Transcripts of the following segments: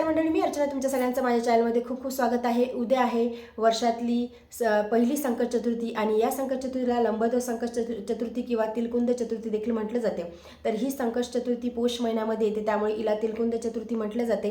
नमस्कार मंडळी मी अर्चना तुमच्या सगळ्यांचं माझ्या चॅनलमध्ये खूप खूप स्वागत आहे. उद्या आहे वर्षातली स पहिली संकट चतुर्थी आणि या संकट चतुर्थीला लंबोदर संकट चतु चतुर्थी किंवा तिलकुंद चतुर्थी देखील म्हटलं जाते. तर ही संकट चतुर्थी पौष महिन्यामध्ये येते त्यामुळे हिला तिलकुंद चतुर्थी म्हटलं जाते.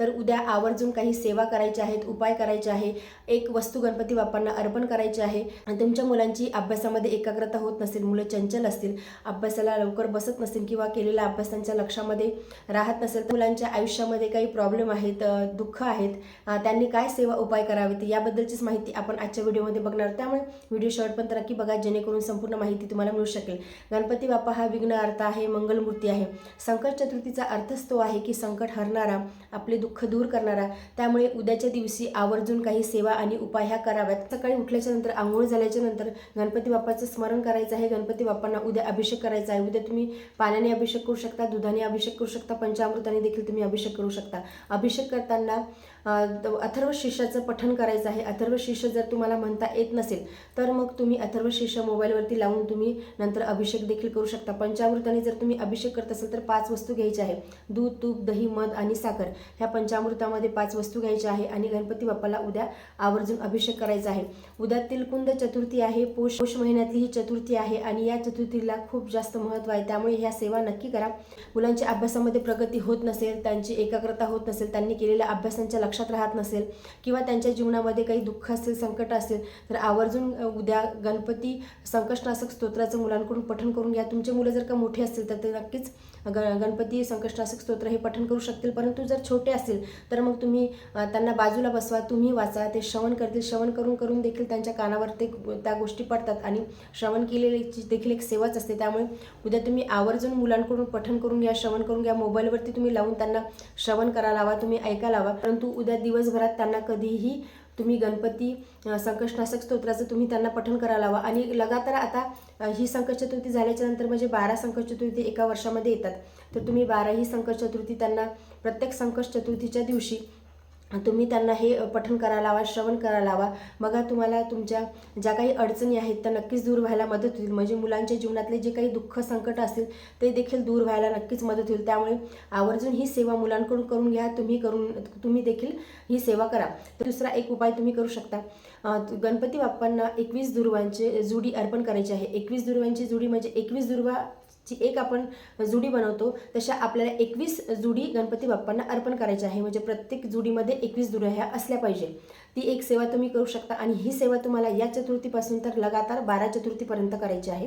तर उद्या आवर्जून काही सेवा करायच्या आहेत उपाय करायचे आहे. एक वस्तू गणपती बाप्पांना अर्पण करायची आहे. आणि तुमच्या मुलांची अभ्यासामध्ये एकाग्रता होत नसेल मुलं चंचल असतील अभ्यासाला लवकर बसत नसेल किंवा केलेल्या अभ्यासांच्या लक्षामध्ये राहत नसेल तर मुलांच्या आयुष्यामध्ये काही प्रॉब्लेम आहेत दुःख आहेत त्यांनी काय सेवा उपाय करावेत याबद्दलचीच माहिती आपण आजच्या व्हिडिओमध्ये बघणार. त्यामुळे व्हिडिओ शेवटपर्यंत नक्की बघा जेणेकरून संपूर्ण माहिती तुम्हाला मिळू शकेल. गणपती बाप्पा हा विघ्न अर्थ आहे मंगलमूर्ती आहे. संकट चतुर्थीचा अर्थच तो आहे की संकट हरणारा आपले दुःख दूर करणारा. त्यामुळे उद्याच्या दिवशी आवर्जून काही सेवा आणि उपाय ह्या कराव्यात. सकाळी उठल्याच्या नंतर आंघोळ झाल्याच्यानंतर गणपती बाप्पाचं स्मरण करायचं आहे. गणपती बाप्पांना उद्या अभिषेक करायचा आहे. उद्या तुम्ही पाण्याने अभिषेक करू शकता दुधाने अभिषेक करू शकता पंचामृताने देखील तुम्ही अभिषेक करू शकता. अभिषेक करताना अथर्व शीर्षाचं पठण करायचं आहे. अथर्व शीर्ष जर तुम्हाला म्हणता येत नसेल तर मग तुम्ही अथर्व शीर्ष मोबाईलवरती लावून तुम्ही नंतर अभिषेक देखील करू शकता. पंचामृताने जर तुम्ही अभिषेक करत असाल तर पाच वस्तू घ्यायच्या आहे दूध तूप दही मध आणि साखर. ह्या पंचामृतामध्ये पाच वस्तू घ्यायच्या आहे आणि गणपती बाप्पाला उद्या आवर्जून अभिषेक करायचा आहे. उद्या तिलकुंद चतुर्थी आहे पोष पोष महिन्यातली ही चतुर्थी आहे आणि या चतुर्थीला खूप जास्त महत्त्व आहे. त्यामुळे ह्या सेवा नक्की करा. मुलांच्या अभ्यासामध्ये प्रगती होत नसेल त्यांची एकाग्रता होत नसेल त्यांनी केलेल्या अभ्यासांच्या लक्षात राहत नसेल किंवा त्यांच्या जीवनामध्ये काही दुःख असेल संकट असेल तर आवर्जून उद्या गणपती संकष्टनाशक स्तोत्राचं मुलांकडून पठण करून घ्या. तुमचे मुलं जर का मोठे असतील तर ते नक्कीच ग गणपती संकष्टनाशक स्तोत्र हे पठण करू शकतील. परंतु जर छोटे असतील तर मग तुम्ही त्यांना बाजूला बसवा तुम्ही वाचा ते श्रवण करतील. श्रवण करून करून देखील त्यांच्या कानावर ते त्या गोष्टी पडतात आणि श्रवण केलेली देखील एक सेवाच असते. त्यामुळे उद्या तुम्ही आवर्जून मुलांकडून पठण करून घ्या श्रवण करून घ्या. मोबाईलवरती तुम्ही लावून त्यांना श्रवण करा लावा. तुम्ही ऐका लावा. परंतु उद्या दिवसभरात त्यांना कधीही तुम्ही गणपती संकष्टनाशक स्तोत्राचं तुम्ही त्यांना पठण करायला लावा. आणि लगातार आता ही संकट चतुर्थी झाल्याच्यानंतर म्हणजे बारा संकट चतुर्थी एका वर्षामध्ये येतात. तर तुम्ही बाराही संकट चतुर्थी त्यांना प्रत्येक संकट चतुर्थीच्या दिवशी तुम्ही त्यांना हे पठन करायला लावा श्रवण करायला लावा. बघा तुम्हाला तुमच्या ज्या काही अडचणी आहेत त्या नक्कीच दूर व्हायला मदत होईल. म्हणजे मुलांच्या जीवनातले जे काही दुःख संकट असतील ते देखील दूर व्हायला नक्कीच मदत होईल. त्यामुळे आवर्जून ही सेवा मुलांकडून करून घ्या. तुम्ही करून तुम्ही देखील ही सेवा करा. तर दुसरा एक उपाय तुम्ही करू शकता. गणपती बाप्पांना एकवीस दुर्वांचे जुडी अर्पण करायची आहे. एकवीस दुर्वांची जुडी म्हणजे एकवीस दुर्वा जी एक आपण जुडी बनवतो तशा आपल्याला एकवीस जुडी गणपती बाप्पांना अर्पण करायची आहे. म्हणजे प्रत्येक जुडीमध्ये एकवीस जुड्या ह्या असल्या पाहिजे. ती एक सेवा तुम्ही करू शकता आणि ही सेवा तुम्हाला या चतुर्थीपासून तर लगातार बारा चतुर्थीपर्यंत करायची आहे.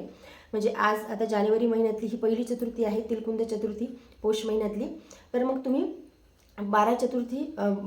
म्हणजे आज आता जानेवारी महिन्यातली ही पहिली चतुर्थी आहे तिलकुंद चतुर्थी पौष महिन्यातली. तर मग तुम्ही बारा चतुर्थी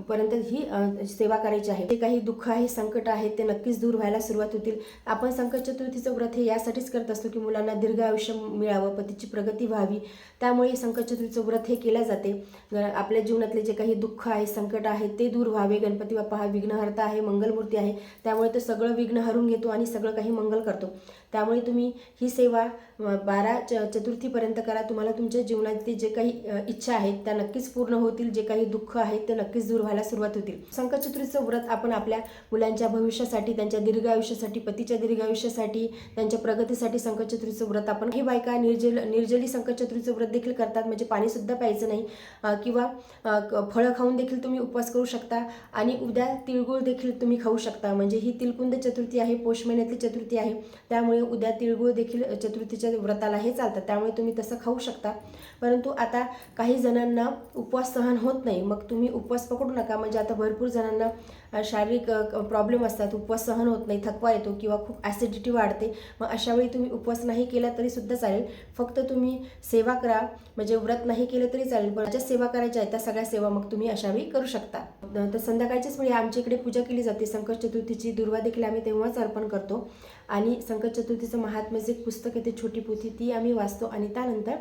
पर्यंत ही सेवा करायची आहे. जे काही दुःख आहे संकट आहे ते नक्कीच दूर व्हायला सुरुवात होतील. आपण संकट चतुर्थीचं व्रत हे यासाठीच करत असतो की मुलांना दीर्घ आयुष्य मिळावं पतीची प्रगती व्हावी. त्यामुळे संकट चतुर्थीचं व्रत हे केलं जाते. आपल्या जीवनातले जे काही दुःख आहे संकट आहे ते दूर व्हावे. गणपती बाप्पा हा विघ्नहर्ता आहे मंगलमूर्ती आहे. त्यामुळे तो सगळं विघ्न हरून घेतो आणि सगळं काही मंगल करतो. त्यामुळे तुम्ही ही सेवा बारा च चतुर्थीपर्यंत करा. तुम्हाला तुमच्या जीवनातली जे काही इच्छा आहेत त्या नक्कीच पूर्ण होतील. जे काही दुःख आहेत ते नक्कीच दूर व्हायला सुरुवात होतील. संकटचतुर्थीचं व्रत आपण आपल्या मुलांच्या भविष्यासाठी त्यांच्या दीर्घ आयुष्यासाठी पतीच्या दीर्घ आयुष्यासाठी त्यांच्या प्रगतीसाठी संकटचतुर्थीचं व्रत आपण हे बायका निर्जल निर्जली संकटचतुर्थीचं व्रत देखील करतात. म्हणजे पाणीसुद्धा प्यायचं नाही किंवा क- फळं खाऊन देखील तुम्ही उपवास करू शकता आणि उद्या तिळगुळ देखील तुम्ही खाऊ शकता. म्हणजे ही तिलकुंद चतुर्थी आहे पौष महिन्यातली चतुर्थी आहे. त्यामुळे उद्या तिळगुळ देखील चतुर्थीच्या व्रताला हे चालतात त्यामुळे तुम्ही तसं खाऊ शकता. परंतु आता काही जणांना उपवास सहन होत नाही मग तुम्ही उपवास पकडू नका. म्हणजे आता भरपूर जणांना शारीरिक प्रॉब्लेम असतात. उपवास सहन होत नाही थकवा येतो किंवा खूप ॲसिडिटी वाढते. मग अशा वेळी तुम्ही उपवास नाही केला तरी सुद्धा चालेल. फक्त तुम्ही सेवा करा. म्हणजे व्रत नाही केलं तरी चालेल. पण ज्या सेवा करायच्या आहेत त्या सगळ्या सेवा मग तुम्ही अशा वेळी करू शकता. तर संध्याकाळच्याच वेळी आमच्या इकडे पूजा केली जाते. संकट चतुर्थीची दुर्वा देखील आम्ही तेव्हाच अर्पण करतो. आणि संकट चतुर्थीचं महात्म्य जे पुस्तक आहे ते छोटी पोथी ती आम्ही वाचतो. आणि त्यानंतर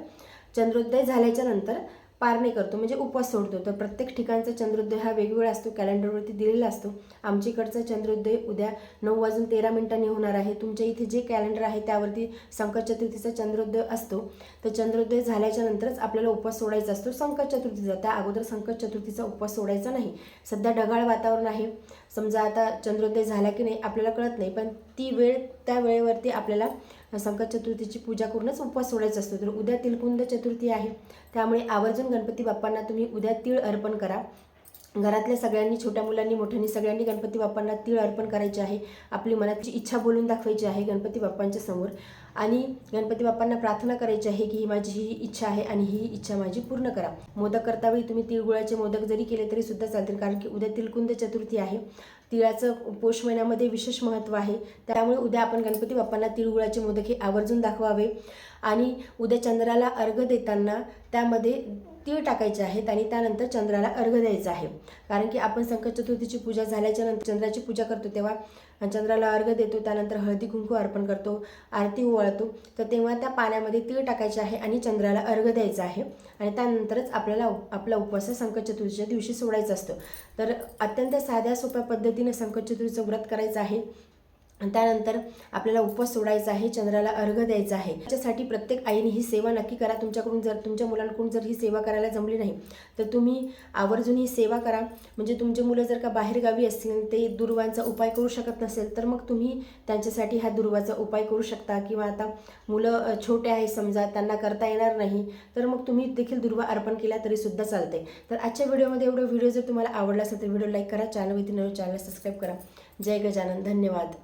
चंद्रोदय झाल्याच्यानंतर पारणे करतो म्हणजे उपवास सोडतो. तर प्रत्येक ठिकाणचा चंद्रोदय हा वेगवेगळा असतो कॅलेंडरवरती दिलेला असतो. आमच्या इकडचा चंद्रोदय उद्या नऊ वाजून तेरा मिनिटांनी होणार आहे. तुमच्या इथे जे कॅलेंडर आहे त्यावरती संकट चतुर्थीचा चंद्रोदय असतो. तर चंद्रोदय झाल्याच्या नंतरच आपल्याला उपवास सोडायचा असतो संकट चतुर्थीचा त्या अगोदर संकट चतुर्थीचा उपवास सोडायचा नाही. सध्या ढगाळ वातावरण आहे. समजा आता चंद्रोदय झाला की नाही आपल्याला कळत नाही. पण ती वेळ त्या वेळेवरती आपल्याला संकट चतुर्थीची पूजा करूनच उपवास सोडायचा असतो. तर उद्या तिलकुंद चतुर्थी आहे. त्यामुळे आवर्जून गणपती बाप्पांना तुम्ही उद्या तीळ अर्पण करा. घरातल्या सगळ्यांनी छोट्या मुलांनी मोठ्यांनी सगळ्यांनी गणपती बाप्पांना तीळ अर्पण करायचे आहे. आपली मनाची इच्छा बोलून दाखवायची आहे गणपती बाप्पांच्या समोर. आणि गणपती बाप्पांना प्रार्थना करायची आहे की ही माझी ही इच्छा आहे आणि ही इच्छा माझी पूर्ण करा. मोदक करतावेळी तुम्ही तिळगुळाचे मोदक जरी केले तरी सुद्धा चालतील कारण की उद्या तिलकुंद चतुर्थी आहे. तिळाचं पोष महिन्यामध्ये विशेष महत्त्व आहे. त्यामुळे उद्या आपण गणपती बाप्पांना तिळगुळाचे मोदक हे आवर्जून दाखवावे. आणि उद्या चंद्राला अर्घ देताना त्यामध्ये तीळ टाकायचे आहेत आणि त्यानंतर चंद्राला अर्घ द्यायचा आहे. कारण की आपण संकट चतुर्थीची पूजा झाल्याच्यानंतर चंद्राची पूजा करतो तेव्हा चंद्राला अर्घ देतो त्यानंतर हळदी कुंकू अर्पण करतो आरती ओवाळतो. तर तेव्हा त्या पाण्यामध्ये तीळ टाकायचे आहे आणि चंद्राला अर्घ द्यायचा आहे. आणि त्यानंतरच आपल्याला उप- आपला उपवास संकट चतुर्थीच्या दिवशी सोडायचा असतो. तर अत्यंत साध्या सोप्या पद्धतीने संकट चतुर्थीचं व्रत करायचं आहे. त्यानंतर आपल्याला उपवास सोडायचा आहे चंद्राला अर्घ द्यायचा आहे. त्याच्यासाठी प्रत्येक आईने ही सेवा नक्की करा. तुमच्याकडून जर तुमच्या मुलांकडून जर ही सेवा करायला जमली नाही तर तुम्ही आवर्जून ही सेवा करा. म्हणजे तुमचे मुलं जर का बाहेरगावी असतील ते दुर्वांचा उपाय करू शकत नसेल तर मग तुम्ही त्यांच्यासाठी हा दुर्वाचा उपाय करू शकता. किंवा आता मुलं छोटे आहे समजा त्यांना करता येणार नाही तर मग तुम्ही देखील दुर्वा अर्पण केला तरीसुद्धा चालते तर आजच्या व्हिडिओमध्ये एवढं. व्हिडिओ जर तुम्हाला आवडला असेल तर व्हिडिओ लाईक करा. चॅनल वरती नवीन चॅनल सबस्क्राईब करा. जय गजानन. धन्यवाद.